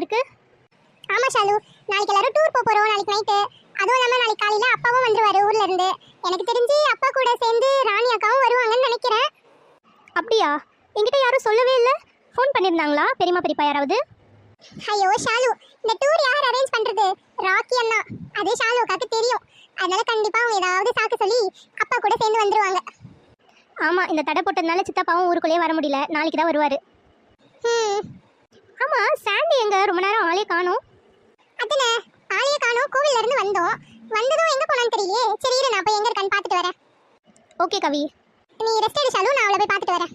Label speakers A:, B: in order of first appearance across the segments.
A: இருக்கு?
B: ஆமா ஷாலு. நாளைக்கு எல்லாரும் டூர் போக போறோம் நாளைக்கு நைட்டு அதுவும் இல்லாமல் நாளைக்கு காலையில் அப்பாவும் வந்துருவாரு ஊர்ல இருந்து. எனக்கு தெரிஞ்சு அப்பா கூட சேர்ந்து ராணி அக்காவும் வருவாங்கன்னு நினைக்கிறேன்.
A: அப்படியா? என்கிட்ட யாரும் சொல்லவே இல்லை. ஃபோன் பண்ணியிருந்தாங்களா பெரியமா பெரியப்பா யாராவது?
B: ஐயோ ஷாலு. இந்த டூர் யார் அரேஞ்ச் பண்றது? ராக்கி அண்ணா. அதே ஷாலு அக்காக்கு தெரியும். அதனால கண்டிப்பா அவங்க ஏதாவது சாக்கு சொல்லி அப்பா கூட சேர்ந்து வந்துருவாங்க.
A: ஆமாம் இந்த தடை போட்டதுனால சித்தப்பாவும் ஊருக்குள்ளேயே வர முடியல. நாளைக்கு தான் வருவார். ஆமாம் சாண்டி எங்க ரொம்ப நேரம் ஆளே காணோம்.
B: அத்தனை ஆலய காணோம் கோவில்ல இருந்து வந்தோம். வந்ததும் எங்க போனான்னு தெரியலையே. சரி இரு நான் போய் எங்க இருக்கான்னு பார்த்துட்டு வரேன்.
A: ஓகே கவி.
B: நீ ரெஸ்ட் எடு ஷாலு நான் அவளை போய் பார்த்துட்டு வரேன்.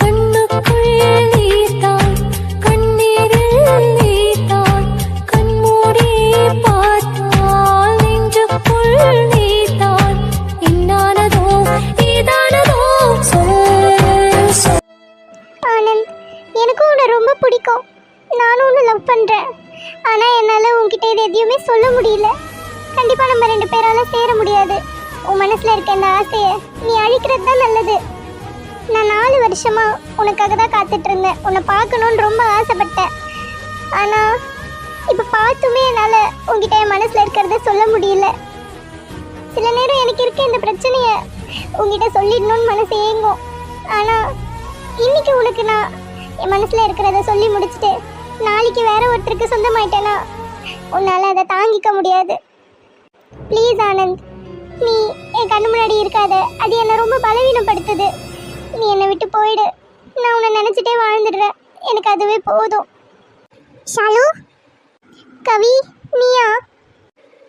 C: கண்ணுக்குள்
B: நானும் ஒன்று லவ் பண்ணுறேன் ஆனால் என்னால் உங்ககிட்ட இது எதையுமே சொல்ல முடியல. கண்டிப்பாக நம்ம ரெண்டு பேரால் சேர முடியாது. உன் மனசில் இருக்க இந்த ஆசையை நீ அழிக்கிறது தான் நல்லது. நான் நாலு வருஷமாக உனக்காக தான் காத்துட்ருந்தேன் உன்னை பார்க்கணுன்னு ரொம்ப ஆசைப்பட்டேன். ஆனால் இப்போ பார்த்துமே என்னால் உங்ககிட்ட என் மனசில் இருக்கிறத சொல்ல முடியல. சில நேரம் எனக்கு இருக்க இந்த பிரச்சனையை உங்ககிட்ட சொல்லிடணும்னு மனசு ஏங்கும். ஆனால் இன்னைக்கு உனக்கு நான் என் மனசில் இருக்கிறத சொல்லி முடிச்சுட்டு நாளைக்கு வேற ஒருத்தருக்கு சொந்தமாயிட்டேனா? உன்னால அதை தாங்கிக்க முடியாது. ப்ளீஸ் ஆனந்த் நீ என் கண்ணு முன்னாடி இருக்காத. அது என்னை ரொம்ப பலவீனப்படுத்துது. நீ என்னை விட்டு போயிடு. நான் உன்னை நினைச்சிட்டே வாழ்ந்துடுறேன். எனக்கு அதுவே போதும். ஷாலு? கவி நீயா?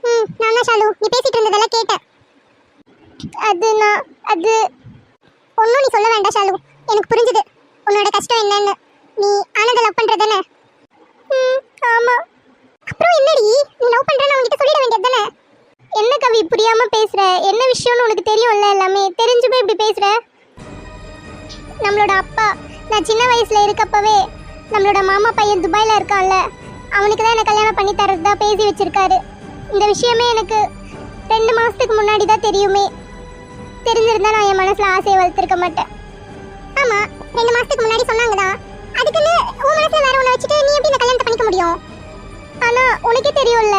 B: ம் நான் தான் ஷாலு. நீ பேசிட்டு இருந்ததெல்லாம் கேட்டேன். அது நான் அது ஒன்றும் நீ சொல்ல வேண்டாம் ஷாலு. எனக்கு புரிஞ்சுது. உன்னோட கஷ்டம் என்னன்னு. நீ ஆனந்த லவ் பண்ணுறதானே ஆமா. அப்புறம் என்னடி? நீ லவ் பண்றேன்னு அவன்கிட்ட சொல்லிட வேண்டியது தானே? என்ன கவி புரியாம பேசுற? என்ன விஷயம்னு உனக்கு தெரியும்ல எல்லாமே? தெரிஞ்சு போய் இப்படி பேசுற. நம்மளோட அப்பா நான் சின்ன வயசுல இருக்கப்பவே நம்மளோட மாமா பையன் துபாயில இருக்கான்ல அவனுக்கு தான் என்ன கல்யாணம் பண்ணி தரதா பேசி வச்சிருக்காரு. இந்த விஷயமே எனக்கு ரெண்டு மாசத்துக்கு முன்னாடி தான் தெரியுமே. தெரிஞ்சிருந்தா நான் என் மனசுல ஆசையை வளர்த்துருக்க மாட்டேன். ஆமா ரெண்டு மாசத்துக்கு முன்னாடி சொன்னாங்கதான். அதுக்குன்னு உன் மனசுல வேற ஒண்ணு வச்சுட்டு நீ எப்படி இந்த கல்யாணத்தை பண்ணிக்க முடியும்? ஆனா உனக்கே தெரியும்ல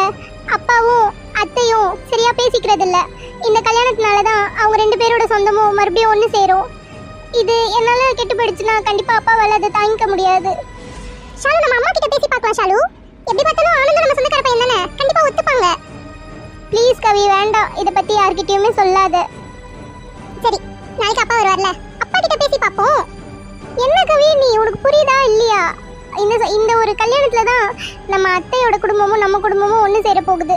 B: அப்பாவும் அத்தையும் சரியா பேசிக்கிறது இல்ல இந்த கல்யாணத்தினால தான் அவங்க ரெண்டு பேரோட சொந்தமும் மறுபடியும் ஒன்று சேரும். இது என்னால கெட்டு போயிடுச்சுன்னா கண்டிப்பா அப்பாவால அதை தாங்கிக்க முடியாது. ஷாலு நம்ம அம்மா கிட்ட பேசி பார்க்கலாம் ஷாலு. எப்படி பார்த்தாலும் ஆனந்த நம்ம சொந்தக்கார பையன் தானே? கண்டிப்பா ஒத்துப்பாங்க. ப்ளீஸ் கவி வேண்டாம். இதை பத்தி யார்கிட்டயுமே சொல்லாத. சரி நாளைக்கு அப்பா வருவார்ல. அப்பா கிட்ட பேசி பார்ப்போம். என்ன கவி? நீ உனக்கு புரியுதா இல்லையா? இந்த இந்த ஒரு கல்யாணத்துல தான் நம்ம அத்தையோட குடும்பமும் நம்ம குடும்பமும் ஒன்று சேர போகுது.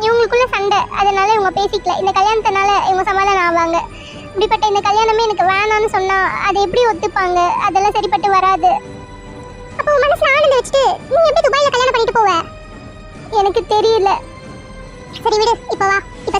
B: இவங்களுக்குள்ள சண்டை. அதனால இவங்க பேசிக்கல. இந்த கல்யாணத்தினால இவங்க சமாதானம் ஆவாங்க. இப்படிப்பட்ட இந்த கல்யாணமே எனக்கு வேணாம்னு சொன்னா அதை எப்படி ஒத்துப்பாங்க? அதெல்லாம் சரிப்பட்டு வராது. அப்போ உன் மனசுல ஆனந்த வச்சுட்டு நீ எப்படி துபாயில கல்யாணம் பண்ணிட்டு போவ? எனக்கு தெரியல. சரி விடு இப்போ வா. இப்போ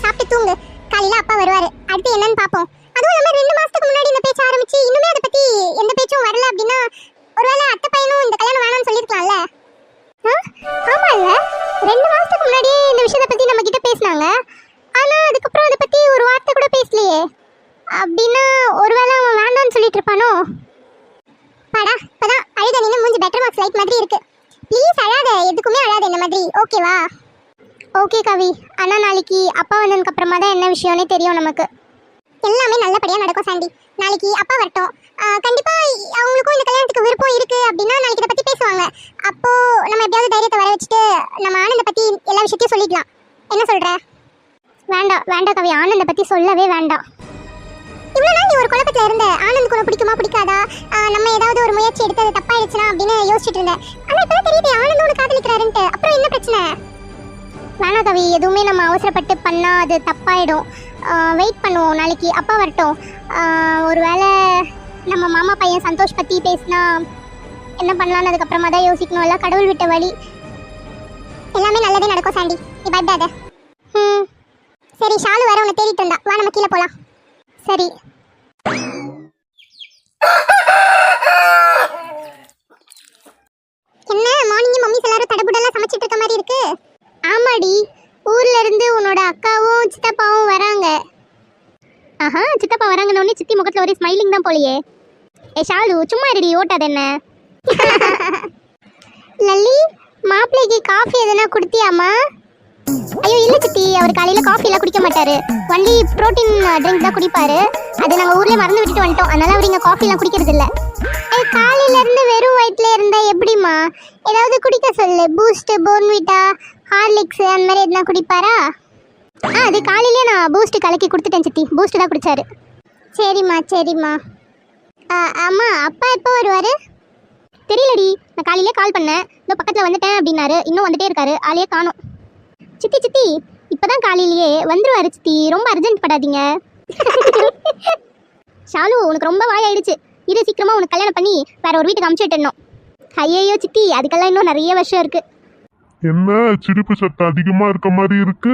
B: இருப்பானோ பாடா இப்பதான் அழுத நின்று மூஞ்சி பெட்டர் மார்க்ஸ் லைட் மாதிரி இருக்கு. ப்ளீஸ் அழாத எதுக்குமே அழாத இந்த மாதிரி. ஓகேவா ஓகே கவி. ஆனால் நாளைக்கு அப்பா வந்ததுக்கு அப்புறமா தான் என்ன விஷயம்னே தெரியும் நமக்கு. எல்லாமே நல்லபடியாக நடக்கும் சாண்டி நாளைக்கு அப்பா வரட்டும். ஆஹ் அவங்களுக்கும் இந்த கல்யாணத்துக்கு விருப்பம் இருக்கு அப்படின்னா நாளைக்கு இதை பற்றி பேசுவாங்க. அப்போ நம்ம எப்படியாவது தைரியத்தை வர வச்சுட்டு நம்ம ஆனந்தை பற்றி எல்லா விஷயத்தையும் சொல்லிக்கலாம். என்ன சொல்ற? வேண்டாம் வேண்டாம் கவி. ஆனந்தை பற்றி சொல்லவே வேண்டாம். இவ்வளவு நாள் நீ ஒரு குழப்பத்துல இருந்த. ஆனந்த் உனக்கு பிடிக்குமா பிடிக்காதா? நம்ம ஏதாவது ஒரு முயற்சி எடுத்து அது தப்பாயிடுச்சுனா அப்படின்னு யோசிச்சுட்டு இருந்தேன். ஆனா இப்பதான் தெரியுது ஆனந்தோட காதலிக்கிறாருன்ட்டு. அப்புறம் என்ன பிரச்சனை? வேணா கவி எதுவுமே நம்ம அவசரப்பட்டு பண்ணால் அது தப்பாயிடும். வெயிட் பண்ணுவோம் நாளைக்கு அப்பா வரட்டும். ஒருவேளை நம்ம மாமா பையன் சந்தோஷ் பற்றி பேசினா என்ன பண்ணலான்னு அதுக்கப்புறமா தான் யோசிக்கணும். எல்லாம் கடவுள் விட்ட வழி. எல்லாமே நல்லதே நடக்கும் சாண்டி. நீ பயப்படாத. ம். சரி ஷாலு வர உன்னை தேடிட்டு இருந்தா. வா நம்ம கீழே போகலாம் சரி. என்ன மார்னிங் மம்மிஸ் எல்லாரும் தடபுடலா சமைச்சிட்டு இருக்க மாதிரி இருக்கு? ஆமாடி ஊர்ல இருந்து உன்னோட அக்காவும் சித்தப்பாவும் வராங்க.
A: ஆஹா சித்தப்பா வராங்கன்னு உடனே சித்தி முகத்தில் ஒரே ஸ்மைலிங் தான் போலையே.
B: ஏ ஷாலு சும்மா இருடி ஓட்டாத என்ன?
D: லல்லி மாப்பிள்ளைக்கு காஃபி எதனா கொடுத்தியாமா
B: ஐயோ இல்ல சித்தி. அவர் காலையில காஃபி எல்லாம் குடிக்க மாட்டாரு. ஒன்லி புரோட்டீன் ட்ரிங்க் தான் குடிப்பாரு. அது நாங்க ஊர்ல மறந்து விட்டுட்டு வந்துட்டோம். அதனால அவர் இங்க காஃபி எல்லாம் குடிக்கிறது இல்ல
D: காலையில இருந்து வெறும் வயிற்றுல இருந்தா எப்படிம்மா? ஏதாவது குடிக்க சொல்லு. பூஸ்ட் போர்ன்விட்டா ஹார்லிக்ஸ் அந்த மாதிரி எதுனா குடிப்பாரா?
B: ஆ அது காலையிலேயே நான் பூஸ்ட் கலக்கி கொடுத்துட்டேன் சித்தி. பூஸ்ட் தான் குடிச்சாரு.
D: சரிம்மா சரிம்மா. ஆ, அம்மா அப்பா எப்போ வருவார்?
B: தெரியலடி. நான் காலையிலே கால் பண்ணேன். இன்னும் பக்கத்தில் வந்துட்டேன் அப்படின்னாரு. இன்னும் வந்துட்டே இருக்காரு. ஆளையே காணோம். சித்தி சித்தி இப்பதான் காலையிலேயே வந்துருவாரு சித்தி. ரொம்ப அர்ஜென்ட் படாதீங்க. ஷாலு உனக்கு ரொம்ப வாயாயிடுச்சு. இரு சீக்கிரமா உனக்கு கல்யாணம் பண்ணி வேற ஒரு வீட்டுக்கு அமுச்சு விட்டுடணும். ஐயையோ சித்தி அதுக்கெல்லாம் இன்னும் நிறைய வருஷம் இருக்கு.
E: என்ன சிரிப்பு சத்தம் அதிகமா இருக்க மாதிரி இருக்கு?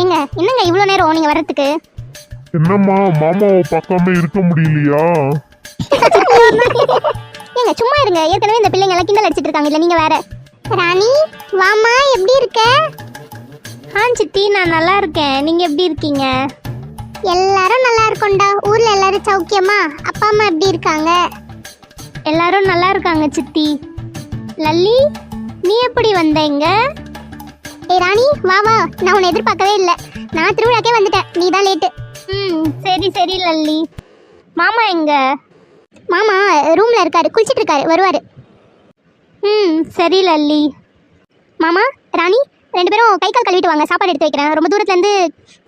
B: ஏங்க என்னங்க இவ்வளோ நேரம் நீங்க வர்றதுக்கு?
E: என்னம்மா மாமாவை பார்க்காம இருக்க முடியலையா?
B: ஏங்க சும்மா இருங்க. ஏற்கனவே இந்த பிள்ளைங்க எல்லாம் கிண்டல் அடிச்சிட்டு இருக்காங்க. இல்ல நீங்க வேற.
D: ராணி வாமா எப்படி இருக்க?
B: ஆ சித்தி நான் நல்லா இருக்கேன். நீங்க எப்படி இருக்கீங்க?
D: எல்லாரும் நல்லா இருக்கோம்டா. ஊர்ல எல்லாரும் சௌக்கியமா? அப்பா அம்மா எப்படி இருக்காங்க?
B: எல்லாரும் நல்லா இருக்காங்க சித்தி. லல்லி நீ எப்படி வந்தீங்க
D: ஏய் ராணி வா வா. நான் உன்னை எதிர்பார்க்கவே இல்லை. நான் திருவிழாக்கே வந்துட்டேன். நீ தான் லேட்டு
B: ம் சரி சரி லல்லி. மாமா எங்க?
D: மாமா ரூம்ல இருக்காரு. குளிச்சிட்டு இருக்காரு. வருவாரு.
B: ம் சரி லல்லி. மாமா ராணி ரெண்டு பேரும் கை கால் கழுவிட்டு வாங்க. சாப்பாடு எடுத்து வைக்கிறேன். ரொம்ப தூரத்துல இருந்து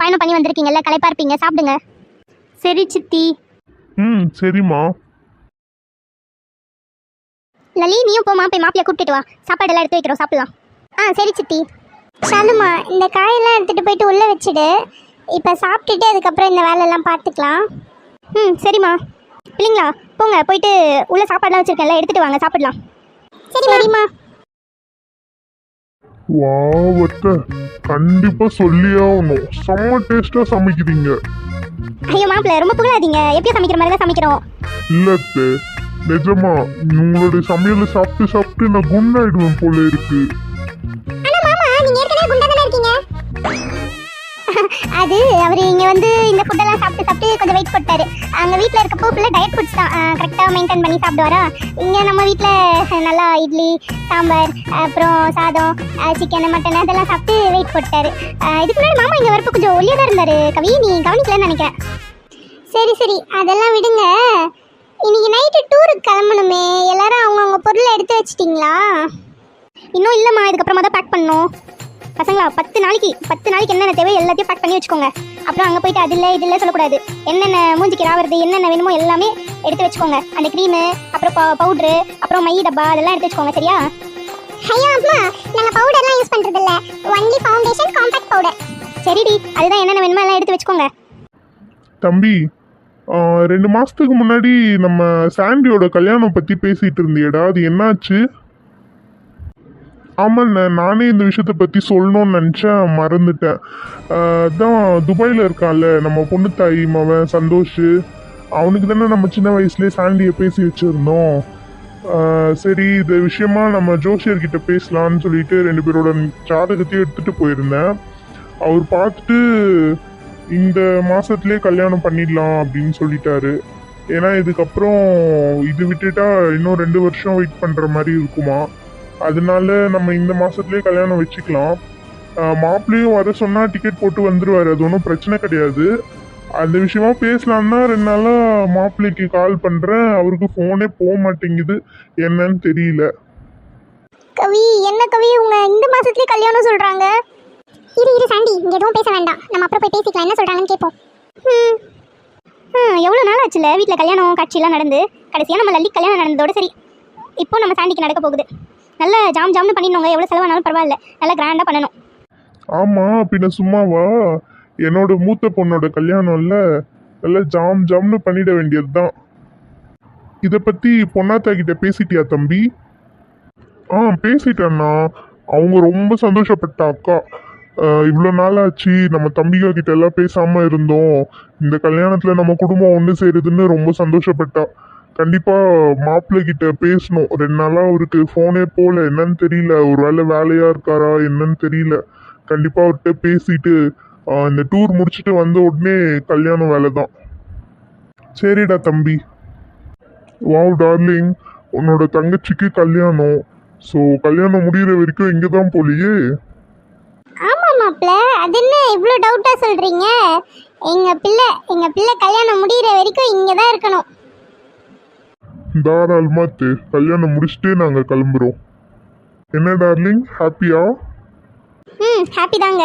B: பயணம் பண்ணி வந்திருக்கீங்கல்ல களைப்பா இருப்பீங்க. சாப்பிடுங்க. சரி சித்தி.
E: ம் சரிம்மா.
B: லல்லி நீயும் போமா போய் மாப்பிளைய கூப்பிட்டுட்டு வா. சாப்பாடு எல்லாம் எடுத்து வைக்கிறோம். சாப்பிடலாம்.
D: ஆ சரி சித்தி. ஷாலுமா இந்த காயெல்லாம் எடுத்துட்டு போயிட்டு உள்ள வச்சுடு. இப்போ சாப்பிட்டுட்டு அதுக்கப்புறம் இந்த வேலையெல்லாம் பார்த்துக்கலாம்.
B: ம் சரிம்மா. பிள்ளைங்களா போங்க. போயிட்டு உள்ள சாப்பாடுலாம் வச்சிருக்கேன்ல எடுத்துட்டு வாங்க. சாப்பிடலாம்.
D: சரிம்மா.
E: வா கண்டிப்பா சொல்லியே ஆகணும். செம்ம டேஸ்டா சமைக்கிறீங்க.
B: ஐயோ மாப்பிள்ள ரொம்ப புகழாதீங்க. எப்பயும் சமைக்கிற மாதிரி தான் சமைக்கிறோம்.
E: இல்ல அத்தை, நிஜமா உங்களுடைய சமையலை சாப்பிட்டு சாப்பிட்டு நான் குண்டாயிடுவேன் போல இருக்கு.
B: அது அவர் இங்கே வந்து இந்த ஃபுட்டெல்லாம் சாப்பிட்டு சாப்பிட்டு கொஞ்சம் வெயிட் போட்டாரு. அங்கே வீட்டில் இருக்கப்போ ஃபுல்லாக டயட் ஃபுட்ஸ் தான். கரெக்டாக மெயின்டைன் பண்ணி சாப்பிடுவாரா? இங்கே நம்ம வீட்டில் நல்லா இட்லி சாம்பார் அப்புறம் சாதம் சிக்கன் மட்டன் அதெல்லாம் சாப்பிட்டு வெயிட் போட்டாரு. இதுக்கு முன்னாடி மாமா இங்கே வரப்போ கொஞ்சம் ஒல்லியாக தான் இருந்தார். கவி நீ கவனிக்கலன்னு நினைக்கிறேன்.
D: சரி சரி அதெல்லாம் விடுங்க. இன்னைக்கு நைட்டு டூருக்கு கிளம்பணுமே. எல்லாரும் அவங்கவுங்க பொருளை எடுத்து வச்சிட்டிங்களா?
B: இன்னும் இல்லைம்மா இதுக்கப்புறமா தான் பேக் பண்ணணும். பசங்களா பத்து நாளைக்கு பத்து நாளைக்கு என்னென்ன தேவை எல்லாத்தையும் பேக் பண்ணி வச்சுக்கோங்க. அப்புறம் அங்கே போயிட்டு அது இல்லை இது இல்லை சொல்லக்கூடாது. என்னென்ன மூஞ்சிக்கு ராவறது என்னென்ன வேணுமோ எல்லாமே எடுத்து வச்சுக்கோங்க. அந்த க்ரீமு அப்புறம் பவுட்ரு அப்புறம் மை டப்பா அதெல்லாம் எடுத்து வச்சுக்கோங்க சரியா?
D: ஐயோ அம்மா நாங்க பவுடர்லாம் யூஸ் பண்றது இல்ல ஒன்லி ஃபவுண்டேஷன் காம்பாக்ட் பவுடர்
B: சரிடி அதுதான் என்னென்ன வேணுமோ எல்லாம் எடுத்து வச்சுக்கோங்க.
E: தம்பி ரெண்டு மாசத்துக்கு முன்னாடி நம்ம சாண்டியோட கல்யாணம் பத்தி பேசிட்டு இருந்தியடா அது என்னாச்சு? ஆமாண்ணே நானே இந்த விஷயத்த பற்றி சொல்லணும்னு நினச்சேன் மறந்துட்டேன். அதான் துபாயில் இருக்கான்ல நம்ம பொண்ணு தாய் மவன் சந்தோஷ். அவனுக்கு தானே நம்ம சின்ன வயசுலேயே சாண்டியை பேசி வச்சுருந்தோம். சரி இது விஷயமா நம்ம ஜோஷியர்கிட்ட பேசலான்னு சொல்லிட்டு ரெண்டு பேரோட ஜாதகத்தையும் எடுத்துகிட்டு போயிருந்தேன். அவர் பார்த்துட்டு இந்த மாதத்துலேயே கல்யாணம் பண்ணிடலாம் அப்படின்னு சொல்லிட்டாரு. ஏன்னா இதுக்கப்புறம் இது விட்டுட்டா இன்னும் ரெண்டு வருஷம் வெயிட் பண்ணுற மாதிரி இருக்குமா? அதனால நம்ம இந்த மாசத்துலயே கல்யாணம் வச்சுக்கலாம். மாப்பிள்ளையும் வர சொன்னா டிக்கெட் போட்டு வந்துருவாரு. அது ஒன்றும் பிரச்சனை கிடையாது. அந்த விஷயமா பேசலாம்னா ரெண்டு நாளா மாப்பிள்ளைக்கு கால் பண்றேன். அவருக்கு ஃபோனே போக மாட்டேங்குது. என்னன்னு தெரியல.
D: கவி என்ன கவி? உங்க இந்த மாசத்துலயே கல்யாணம் சொல்றாங்க. இரு இரு சாண்டி. இங்க எதுவும் பேச வேண்டாம். நம்ம அப்புறம் போய் பேசிக்கலாம். என்ன சொல்றாங்கன்னு கேட்போம்
B: ம். எவ்வளோ நாள் ஆச்சுல? வீட்டில் கல்யாணம் காட்சியெல்லாம் நடந்து. கடைசியாக நம்ம லல்லி கல்யாணம் நடந்ததோட சரி. இப்போ நம்ம சாண்டிக்கு நடக்க போகுது. நல்ல ஜாம் ஜாம்னு பண்ணிடணுங்க. எவ்வளோ செலவானாலும் பரவாயில்ல. நல்லா கிராண்டாக பண்ணணும்.
E: ஆமாம் பின்ன சும்மாவா? என்னோட மூத்த பொண்ணோட கல்யாணம்ல நல்லா ஜாம் ஜாம்னு பண்ணிட வேண்டியதுதான். இதை பற்றி பொன்னாத்தா கிட்ட பேசிட்டியா தம்பி? ஆ பேசிட்டேண்ணா அவங்க ரொம்ப சந்தோஷப்பட்ட அக்கா. இவ்வளோ நாள் ஆச்சு நம்ம தம்பிகள் கிட்ட எல்லாம் பேசாமல் இருந்தோம். இந்த கல்யாணத்தில் நம்ம குடும்பம் ஒன்று சேருதுன்னு ரொம்ப சந்தோஷப்பட்டா. கண்டிப்பா மாப்பிள்ளை கிட்ட பேசணும். ரெண்டு நாளா அவருக்கு போனே போல. என்னன்னு தெரியல. ஒரு வேலை வேலையா இருக்காரா? என்னன்னு தெரியல. கண்டிப்பா அவர்கிட்ட பேசிட்டு இந்த டூர் முடிச்சுட்டு வந்த உடனே கல்யாணம் வேலை தான். சரிடா தம்பி. வாவ் டார்லிங் உன்னோட தங்கச்சிக்கு கல்யாணம். ஸோ கல்யாணம் முடிகிற வரைக்கும் இங்கே தான் போலியே?
B: ஆமாம் மாப்பிள்ள. அது என்ன இவ்வளோ டவுட்டாக சொல்கிறீங்க எங்கள் பிள்ளை எங்கள் பிள்ளை கல்யாணம் முடிகிற வரைக்கும் இங்கே தான் இருக்கணும்.
E: தாராளமா தே கல்யாணம் முடிச்சுட்டே நாங்கள் கிளம்புறோம். என்ன டார்லிங் ஹாப்பியா
B: ம் ஹாப்பி தாங்க.